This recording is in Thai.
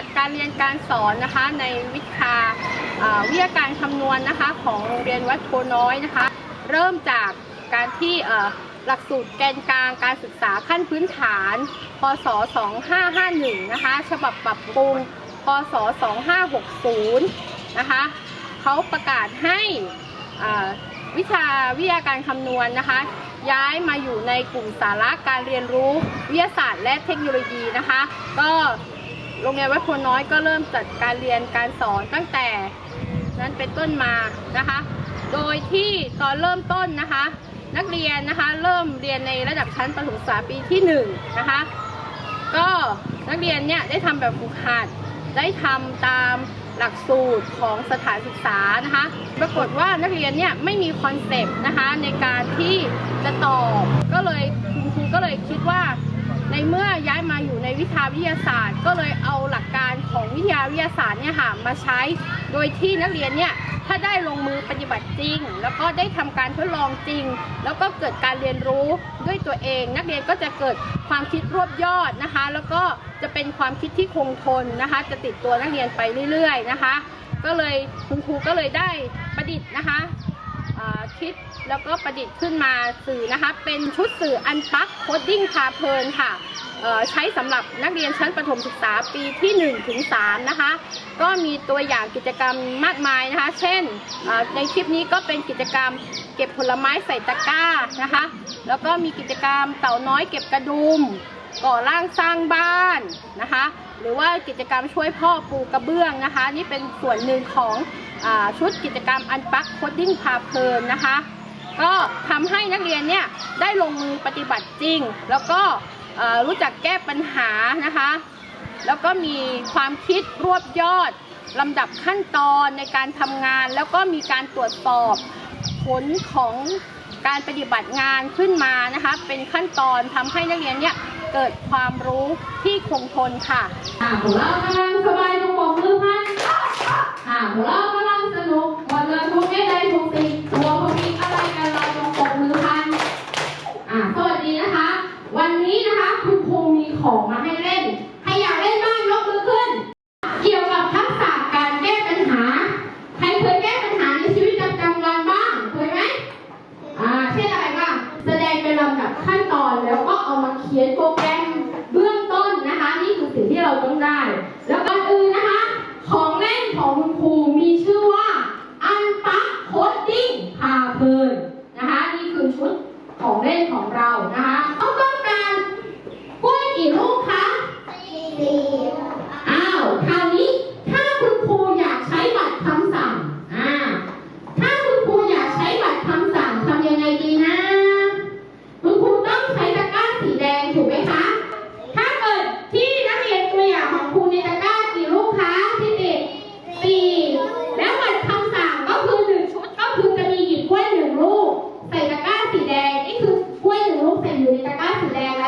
จัดการเรียนการสอนนะคะ ในวิชาวิทยาการคำนวณนะคะ ของโรงเรียนวัดโพน้อยนะคะ เริ่มจากการที่หลักสูตรแกนกลางการศึกษาขั้นพื้นฐาน พศ 2551 นะคะ ฉบับปรับปรุง พศ 2560 นะคะเขาประกาศให้วิชาวิทยาการคำนวณนะคะ ย้ายมาอยู่ในกลุ่มสาระการเรียนรู้วิทยาศาสตร์และเทคโนโลยีนะคะ ก็ โรงเรียนวัดโพน้อยก็เริ่มจัดการเรียนการสอนตั้งแต่นั้นเป็นต้นมานะคะ โดยที่ตอนเริ่มต้นนะคะ นักเรียนนะคะเริ่มเรียนในระดับชั้นประถมศึกษาปีที่หนึ่งนะคะ ก็นักเรียนเนี่ยได้ทำแบบฝึกหัดได้ทำตามหลักสูตรของสถานศึกษานะคะ ปรากฏว่านักเรียนเนี่ยไม่มีคอนเซปต์นะคะในการที่จะตอบ ก็เลยคุณครูก็เลยคิดว่า เมื่อย้ายมาอยู่ในวิชาวิทยาศาสตร์ ก็เลยเอาหลักการของวิทยาวิทยาศาสตร์เนี่ยค่ะมาใช้ โดยที่นักเรียนเนี่ยถ้าได้ลงมือปฏิบัติจริง แล้วก็ได้ทำการทดลองจริง แล้วก็เกิดการเรียนรู้ด้วยตัวเอง นักเรียนก็จะเกิดความคิดรวบยอดนะคะ แล้วก็จะเป็นความคิดที่คงทนนะคะ จะติดตัวนักเรียนไปเรื่อย ๆ นะคะ ก็เลยคุณครูก็เลยได้ประดิษฐ์นะคะ คิดแล้วก็ประดิษฐ์ขึ้นมาสื่อนะคะ เป็นชุดสื่ออันปักโคดดิ้งพาเพลินค่ะใช้สำหรับนักเรียนชั้นประถมศึกษาปีที่1ถึง3นะคะ ก็มีตัวอย่างกิจกรรมมากมายนะคะ เช่นในคลิปนี้ก็เป็นกิจกรรมเก็บผลไม้ใส่ตะกร้านะคะ แล้วก็มีกิจกรรมเต่าน้อยเก็บกระดุมก่อร่างสร้างบ้านนะคะ หรือว่ากิจกรรมช่วยพ่อปูกระเบื้องนะคะ นี่เป็นส่วนหนึ่งของ ชุดกิจกรรมอันปักโคดดิ้งพาเพลินนะคะ ก็ทำให้นักเรียนเนี่ยได้ลงมือปฏิบัติจริง แล้วก็รู้จักแก้ปัญหานะคะ แล้วก็มีความคิดรวบยอดลำดับขั้นตอนในการทำงาน แล้วก็มีการตรวจสอบผลของการปฏิบัติงานขึ้นมานะคะ เป็นขั้นตอนทำให้นักเรียนเนี่ยเกิดความรู้ที่คงทนค่ะ อ่าของเราะกำลังสบายตรงปกมือพันอ่าของเราก แล้ dari PKK sudah